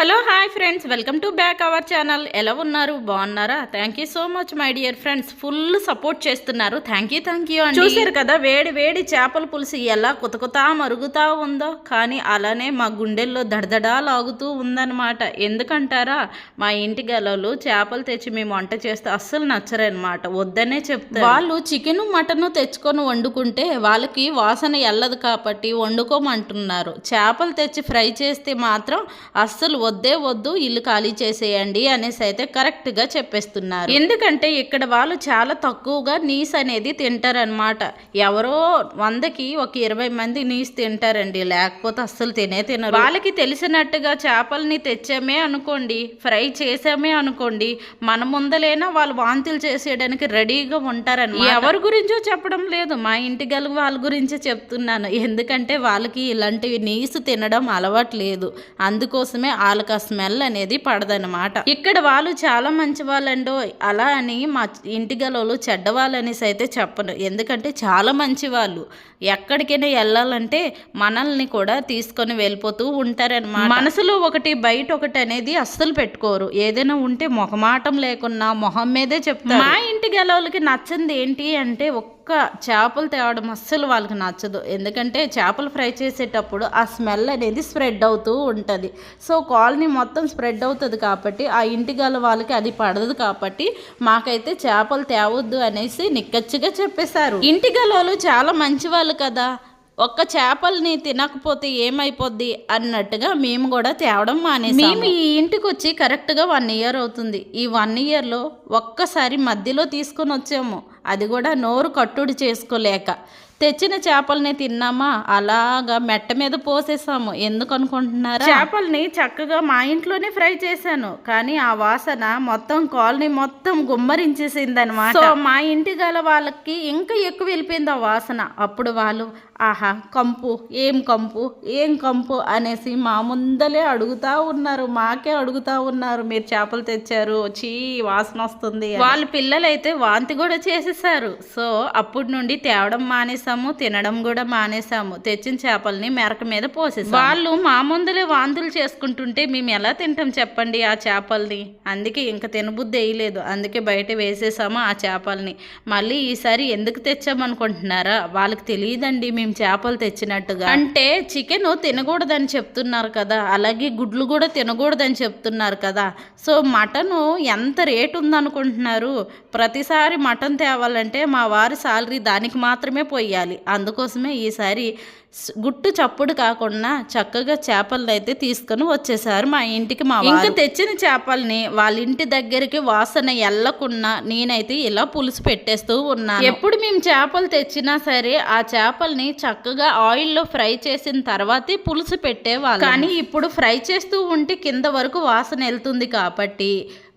Hello hi friends. Welcome to back our channel. ఎలా ఉన్నారు? బాగున్నారా? Thank you so much my dear friends full support చేస్తున్నారు. Thank you thank you చూసారు కదా వేడి వేడి చేపల పులుసు ఎలా కుతకుతా మరుగుతా ఉందో. కానీ అలానే మా గుండెల్లో దడదడా లాగుతూ ఉందన్నమాట. ఎందుకంటారా? మా ఇంటి గలలు చేపలు తెచ్చి మేము వంట చేస్తే అస్సలు నచ్చరనమాట వద్దనే చెప్తారు. వాళ్ళు చికెన్ మటన్ తెచ్చుకొని వండుకుంటే వాళ్ళకి వాసన ఎల్లదు కాబట్టి వండుకోమంటున్నారు. చేపలు తెచ్చి ఫ్రై చేస్తే మాత్రం అస్సలు వద్దే వద్దు ఇల్లు ఖాళీ చేసేయండి అనేసి అయితే కరెక్ట్గా చెప్పేస్తున్నారు. ఎందుకంటే ఇక్కడ వాళ్ళు చాలా తక్కువగా నీస్ అనేది తింటారనమాట ఎవరో వందకి ఒక ఇరవై మంది నీస్ తింటారండి. లేకపోతే అస్సలు తినే తినరు. వాళ్ళకి తెలిసినట్టుగా చేపల్ని తెచ్చామే అనుకోండి ఫ్రై చేసామే అనుకోండి మన ముందలైనా వాళ్ళు వాంతులు చేసేయడానికి రెడీగా ఉంటారని ఎవరి గురించో చెప్పడం లేదు. మా ఇంటి గల వాళ్ళ గురించే చెప్తున్నాను. ఎందుకంటే వాళ్ళకి ఇలాంటివి నీసు తినడం అలవాటు లేదు. అందుకోసమే వాళ్ళకి ఆ స్మెల్ అనేది పడదనమాట ఇక్కడ వాళ్ళు చాలా మంచి వాళ్ళండో అలా అని మా ఇంటి గలలు చెడ్డవాళ్ళనేసి అయితే చెప్పను. ఎందుకంటే చాలా మంచి వాళ్ళు ఎక్కడికైనా వెళ్ళాలంటే మనల్ని కూడా తీసుకొని వెళ్ళిపోతూ ఉంటారనమాట మనసులో ఒకటి బయట ఒకటి అనేది అస్సలు పెట్టుకోరు. ఏదైనా ఉంటే మొహమాటం లేకున్నా మొహం మీదే చెప్తారు. మా ఇంటి గెలవులకి నచ్చింది ఏంటి అంటే ఒక్క చేపలు తేవడం అస్సలు వాళ్ళకి నచ్చదు. ఎందుకంటే చేపలు ఫ్రై చేసేటప్పుడు ఆ స్మెల్ అనేది స్ప్రెడ్ అవుతూ ఉంటుంది. సో కాలనీ మొత్తం స్ప్రెడ్ అవుతుంది కాబట్టి ఆ ఇంటి గల వాళ్ళకి అది పడదు కాబట్టి మాకైతే చేపలు తేవద్దు అనేసి నిక్కచ్చిగా చెప్పేశారు. ఇంటి గలవాళ్ళు చాలా మంచి వాళ్ళు కదా. ఒక్క చేపల్ని తినకపోతే ఏమైపోద్ది అన్నట్టుగా మేము కూడా తేవడం మానేసి మేము ఈ ఇంటికి వచ్చి కరెక్ట్గా వన్ ఇయర్ అవుతుంది. ఈ వన్ ఇయర్లో ఒక్కసారి మధ్యలో తీసుకొని వచ్చాము. అది కూడా నోరు కట్టుడు చేసుకోలేక. తెచ్చిన చేపల్ని తిన్నామా? అలాగా మెట్ట మీద పోసేసాము. ఎందుకు అనుకుంటున్నారా? చేపల్ని చక్కగా మా ఇంట్లోనే ఫ్రై చేశాను. కానీ ఆ వాసన మొత్తం కాలనీ మొత్తం గుమ్మరించేసింది అనమాట సో మా ఇంటి గల వాళ్ళకి ఇంకా ఎక్కువ వెళ్ళిపోయింది ఆ వాసన. అప్పుడు వాళ్ళు ఆహా కంపు ఏం కంపు ఏం కంపు అనేసి మా ముందలే అడుగుతా ఉన్నారు మాకే అడుగుతా ఉన్నారు. మీరు చేపలు తెచ్చారు చీ వాసన వస్తుంది వాళ్ళ పిల్లలైతే వాంతి కూడా చేసేసారు. సో అప్పటి నుండి తేవడం మానేసాము తినడం కూడా మానేసాము తెచ్చిన చేపల్ని మెరక మీద పోసేసాము వాళ్ళు మా ముందలే వాంతులు చేసుకుంటుంటే మేము ఎలా తింటాం చెప్పండి ఆ చేపల్ని? అందుకే ఇంకా తినబుద్ధి వేయలేదు అందుకే బయట వేసేసాము ఆ చేపల్ని. మళ్ళీ ఈసారి ఎందుకు తెచ్చామనుకుంటున్నారా? వాళ్ళకి తెలియదండి మేము చేపలు తెచ్చినట్టుగా. అంటే చికెన్ తినకూడదని చెప్తున్నారు కదా అలాగే గుడ్లు కూడా తినకూడదని చెప్తున్నారు కదా. సో మటను ఎంత రేటు ఉందనుకుంటున్నారు? ప్రతిసారి మటన్ తేవాలంటే మా వారి సాలరీ దానికి మాత్రమే పోయాలి. అందుకోసమే ఈసారి గుట్టు చప్పుడు కాకుండా చక్కగా చేపలను అయితే తీసుకొని వచ్చేసారు మా ఇంటికి మా ఇంకా తెచ్చిన చేపల్ని వాళ్ళ ఇంటి దగ్గరికి వాసన ఎల్లకుండా నేనైతే ఇలా పులుసు పెట్టేస్తూ ఉన్నాను. ఎప్పుడు మేము చేపలు తెచ్చినా సరే ఆ చేపల్ని చక్కగా ఆయిల్లో ఫ్రై చేసిన తర్వాతే పులుసు పెట్టేవాళ్ళు. కానీ ఇప్పుడు ఫ్రై చేస్తూ ఉంటే కింద వరకు వాసన వెళ్తుంది కాబట్టి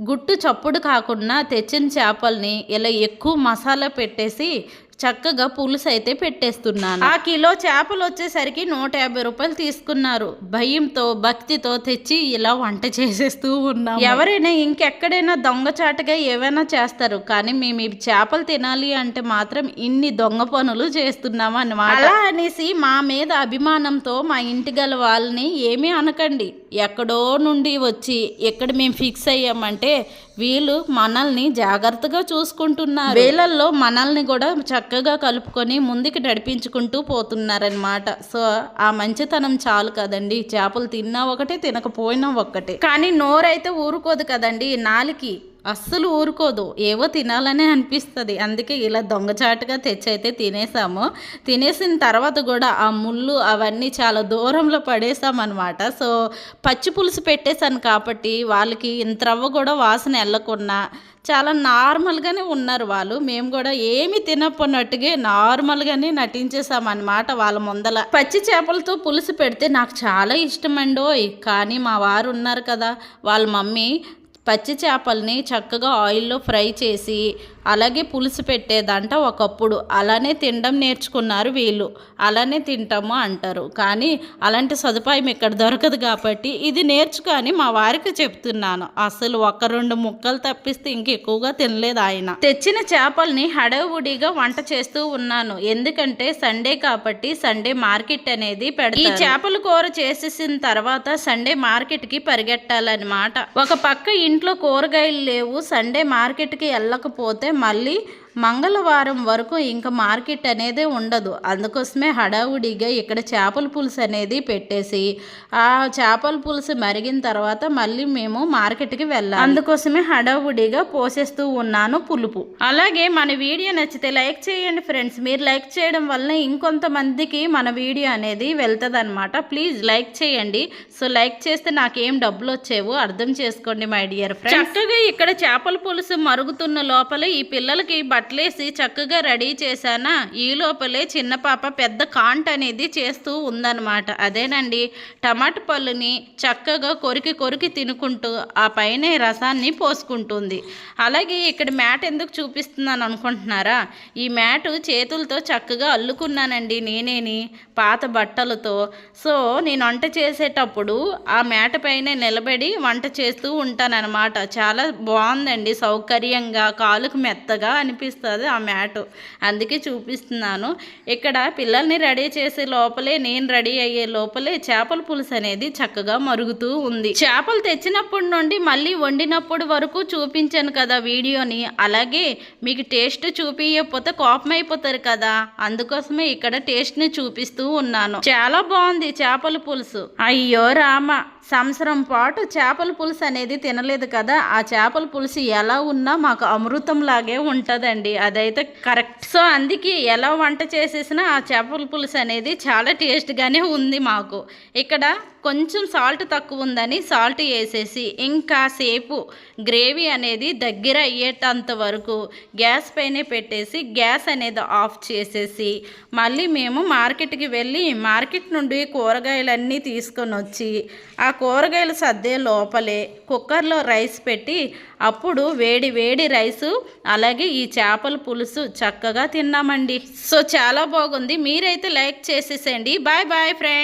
గుట్టు చప్పుడు కాకుండా తెచ్చిన చేపల్ని ఇలా ఎక్కువ మసాలా పెట్టేసి చక్కగా పులుసు అయితే పెట్టేస్తున్నాను. ఆ కిలో చేపలు వచ్చేసరికి నూట యాభై రూపాయలు తీసుకున్నారు. భయంతో భక్తితో తెచ్చి ఇలా వంట చేసేస్తూ ఉన్నాం ఎవరైనా ఇంకెక్కడైనా దొంగచాటుగా ఏవైనా చేస్తారు. కానీ మేము ఈ చేపలు తినాలి అంటే మాత్రం ఇన్ని దొంగ పనులు చేస్తున్నాం అన్నమాట. అలా అనేసి మా మీద అభిమానంతో మా ఇంటి గల వాళ్ళని ఏమీ అనకండి. ఎక్కడో నుండి వచ్చి ఎక్కడ మేము ఫిక్స్ అయ్యామంటే వీళ్ళు మనల్ని జాగ్రత్తగా చూసుకుంటున్నారు. వీళ్ళల్లో మనల్ని కూడా చక్కగా కలుపుకొని ముందుకు నడిపించుకుంటూ పోతున్నారనమాట సో ఆ మంచితనం చాలు కదండి. చేపలు తిన్నా ఒకటే తినకపోయినా ఒక్కటే. కానీ నోరైతే ఊరుకోదు కదండి నాలికి. అస్సలు ఊరుకోదు. ఏవో తినాలనే అనిపిస్తుంది. అందుకే ఇలా దొంగచాటుగా తెచ్చైతే తినేసాము. తినేసిన తర్వాత కూడా ఆ ముళ్ళు అవన్నీ చాలా దూరంలో పడేసామన్నమాట. సో పచ్చి పులుసు పెట్టేశాను కాబట్టి వాళ్ళకి ఇంత రవ్వ కూడా వాసన వెళ్ళకుండా చాలా నార్మల్గానే ఉన్నారు వాళ్ళు. మేము కూడా ఏమి తినప్పనట్టుగా నార్మల్గానే నటించేసామన్నమాట వాళ్ళ ముందల. పచ్చి చేపలతో పులుసు పెడితే నాకు చాలా ఇష్టమండోయ్. కానీ మా వారు ఉన్నారు కదా వాళ్ళ మమ్మీ పచ్చి చేపల్ని చక్కగా ఆయిల్లో ఫ్రై చేసి అలాగే పులుసు పెట్టేదంట ఒకప్పుడు. అలానే తినడం నేర్చుకున్నారు వీళ్ళు. అలానే తింటాము అంటారు. కానీ అలాంటి సదుపాయం ఇక్కడ దొరకదు కాబట్టి ఇది నేర్చుకొని మా వారికి చెప్తున్నాను. అసలు ఒక రెండు ముక్కలు తప్పిస్తే ఇంక ఎక్కువగా తినలేదు ఆయన. తెచ్చిన చేపల్ని హడవుడిగా వంట చేస్తూ ఉన్నాను. ఎందుకంటే సండే కాబట్టి సండే మార్కెట్ అనేది పెడతారు. ఈ చేపల కూర చేసేసిన తర్వాత సండే మార్కెట్కి పరిగెట్టాలన్నమాట. ఒక పక్క ఇంట్లో కూరగాయలు లేవు. సండే మార్కెట్కి వెళ్ళకపోతే మళ్ళీ మంగళవారం వరకు ఇంకా మార్కెట్ అనేది ఉండదు. అందుకోసమే హడావుడిగా ఇక్కడ చేపల పులుసు అనేది పెట్టేసి ఆ చేపల పులుసు మరిగిన తర్వాత మళ్ళీ మేము మార్కెట్కి వెళ్ళాలి. అందుకోసమే హడావుడిగా పోసేస్తూ ఉన్నాను పులుపు. అలాగే మన వీడియో నచ్చితే లైక్ చేయండి ఫ్రెండ్స్. మీరు లైక్ చేయడం వల్ల ఇంకొంతమందికి మన వీడియో అనేది వెళ్తుంది అనమాట ప్లీజ్ లైక్ చేయండి. సో లైక్ చేస్తే నాకేం డబ్బులు వచ్చేవో అర్థం చేసుకోండి మై డియర్ ఫ్రెండ్స్. చక్కగా ఇక్కడ చేపల పులుసు మరుగుతున్న లోపల ఈ పిల్లలకి కట్లేసి చక్కగా రెడీ చేశానా? ఈ లోపలే చిన్న పాప పెద్ద కాంట్ అనేది చేస్తూ ఉందన్నమాట. అదేనండి టమాటా పళ్ళుని చక్కగా కొరికి కొరికి తినుకుంటూ ఆ పైన రసాన్ని పోసుకుంటుంది. అలాగే ఇక్కడ మ్యాట్ ఎందుకు చూపిస్తున్నాను అనుకుంటున్నారా? ఈ మ్యాట్ చేతులతో చక్కగా అల్లుకున్నానండి నేనేని పాత బట్టలతో. సో నేను వంట చేసేటప్పుడు ఆ మ్యాట్ పైన నిలబడి వంట చేస్తూ ఉంటానన్నమాట. చాలా బాగుందండి సౌకర్యంగా కాలుకు మెత్తగా అనిపిస్తుంది. ఆ మ్యాట్. అందుకే చూపిస్తున్నాను. ఇక్కడ పిల్లల్ని రెడీ చేసే లోపలే నేను రెడీ అయ్యే లోపలే చేపల పులుసు అనేది చక్కగా మరుగుతూ ఉంది. చేపలు తెచ్చినప్పటి నుండి మళ్ళీ వండినప్పుడు వరకు చూపించాను కదా వీడియోని. అలాగే మీకు టేస్ట్ చూపించకపోతే కోపం అయిపోతారు కదా. అందుకోసమే ఇక్కడ టేస్ట్ని చూపిస్తూ ఉన్నాను. చాలా బాగుంది చేపల పులుసు. అయ్యో రామ! సంవత్సరం పాటు చేపల పులుసు అనేది తినలేదు కదా ఆ చేపల పులుసు ఎలా ఉన్నా మాకు అమృతం లాగే ఉంటుందండి. అదైతే కరెక్ట్. సో అందుకే ఎలా వంట చేసేసినా ఆ చేపల పులుసు అనేది చాలా టేస్ట్గానే ఉంది మాకు. ఇక్కడ కొంచెం సాల్ట్ తక్కువ ఉందని సాల్ట్ వేసేసి ఇంకా సేపు గ్రేవీ అనేది దగ్గర అయ్యేటంత వరకు గ్యాస్ పైనే పెట్టేసి గ్యాస్ అనేది ఆఫ్ చేసేసి మళ్ళీ మేము మార్కెట్కి వెళ్ళి మార్కెట్ నుండి కూరగాయలన్నీ తీసుకొని వచ్చి ఆ కూరగాయలు సర్దే లోపలే కుక్కర్లో రైస్ పెట్టి అప్పుడు వేడి వేడి రైసు అలాగే ఈ చేపల పులుసు చక్కగా తిన్నామండి. సో చాలా బాగుంది. మీరైతే లైక్ చేసేసేయండి. Bye bye friend.